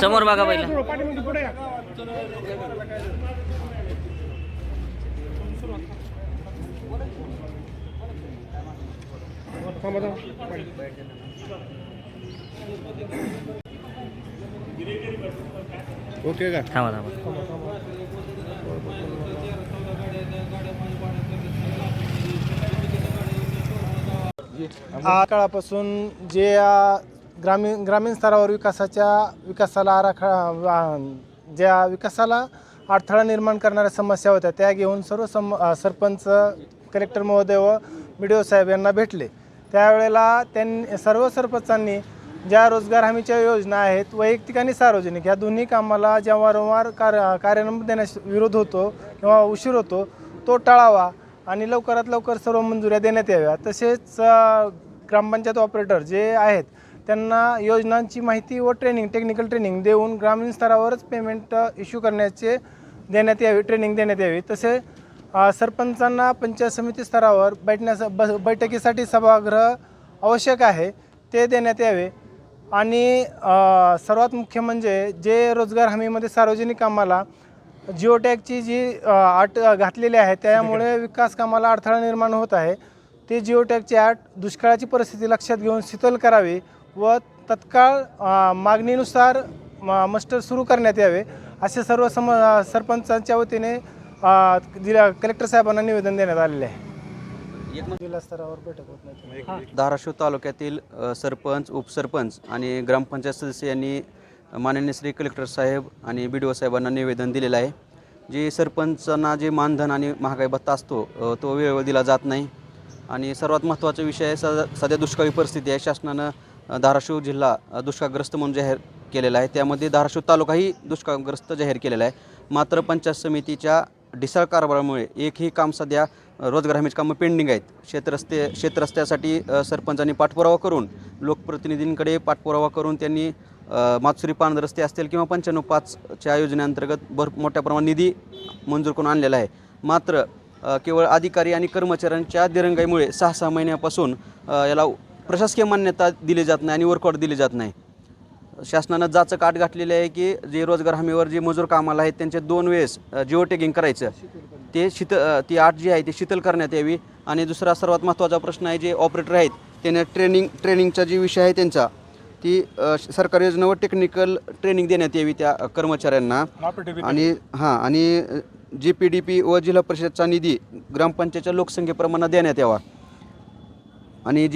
समोर बघा पहिला. ओके का? थांबा थांबा. काळापासून जे ग्रामीण ग्रामीण स्तरावर विकासाच्या विकासाला आराखडा वा- ज्या विकासाला अडथळा निर्माण करणाऱ्या समस्या होत्या त्या घेऊन सर्व सम सरपंच कलेक्टर महोदय व बी डी ओ साहेब यांना भेटले. त्यावेळेला त्यांनी सर्व सरपंचांनी ज्या रोजगार हमीच्या योजना आहेत वैयक्तिक आणि सार्वजनिक या दोन्ही कामाला ज्या वारंवार कार्य कार्यान्वयन देण्यास विरोध होतो किंवा उशीर होतो तो टाळावा. आणि लवकरात लवकर सर्व मंजुऱ्या देण्यात याव्या. तसेच ग्रामपंचायत ऑपरेटर जे आहेत त्यांना योजनांची माहिती व ट्रेनिंग टेक्निकल ट्रेनिंग देऊन ग्रामीण स्तरावरच पेमेंट इश्यू करण्याचे देण्यात यावे ट्रेनिंग देण्यात यावी. तसे सरपंचांना पंचायत समिती स्तरावर बैठण्यास ब बैठकीसाठी सभागृह आवश्यक आहे ते देण्यात यावे. आणि सर्वात मुख्य म्हणजे जे रोजगार हमीमध्ये सार्वजनिक कामाला जिओ टॅगची जी अट घातलेली आहे त्यामुळे विकास कामाला अडथळा निर्माण होत आहे. ते जिओ टॅगची अट दुष्काळाची परिस्थिती लक्षात घेऊन शिथिल करावी व तत्काळ मागणीनुसार म- मस्टर सुरू करण्यात यावे असे सर्व सम सरपंचांच्या वतीने जिल्हा कलेक्टर साहेबांना निवेदन देण्यात आलेले आहे. जिल्हा स्तरावर बैठक होत नाही. धाराशिव तालुक्यातील सरपंच उपसरपंच आणि ग्रामपंचायत सदस्य यांनी माननीय श्री कलेक्टर साहेब आणि बी डी ओ साहेबांना निवेदन दिलेलं आहे. जे सरपंचांना जे मानधन आणि महागाई भत्ता असतो तो वेळेवर दिला जात नाही. आणि सर्वात महत्त्वाचा विषय आहे सध्या सध्या दुष्काळी परिस्थिती आहे. शासनानं धाराशिव जिल्हा दुष्काळग्रस्त म्हणून जाहीर केलेला आहे. त्यामध्ये धाराशिव तालुकाही दुष्काळग्रस्त जाहीर केलेला आहे. मात्र पंचायत समितीच्या ढिसाळ कारभारामुळे एकही काम सध्या रोजगार हमीची कामं पेंडिंग आहेत. शेतरस्ते शेतरस्त्यासाठी सरपंचांनी पाठपुरावा करून लोकप्रतिनिधींकडे पाठपुरावा करून त्यांनी मातसुरी पान रस्ते असतील किंवा पंच्याण्णव पाचच्या योजनेअंतर्गत भर मोठ्या प्रमाणात निधी मंजूर करून आणलेला आहे. मात्र केवळ अधिकारी आणि कर्मचाऱ्यांच्या दिरंगाईमुळे सहा सहा महिन्यापासून याला प्रशासकीय मान्यता दिली जात नाही आणि वर्कआउट दिली जात नाही. शासनानं जाचं काट घातलेलं आहे की जे रोजगार हमीवर जे मजूर कामाला आहेत त्यांचे दोन वेळेस जिओ टॅगिंग करायचं. ते शीत ती आठ जी आहे ती शिथिल करण्यात यावी. आणि दुसरा सर्वात महत्त्वाचा प्रश्न आहे जे ऑपरेटर आहेत त्यांना ट्रेनिंग ट्रेनिंगचा जी विषय आहे त्यांचा ती सरकारी योजना व टेक्निकल ट्रेनिंग देण्यात यावी त्या कर्मचाऱ्यांना. आणि हां आणि जी पी डी पी व जिल्हा परिषदचा निधी ग्रामपंचायतच्या लोकसंख्येप्रमाणे देण्यात यावा. आणि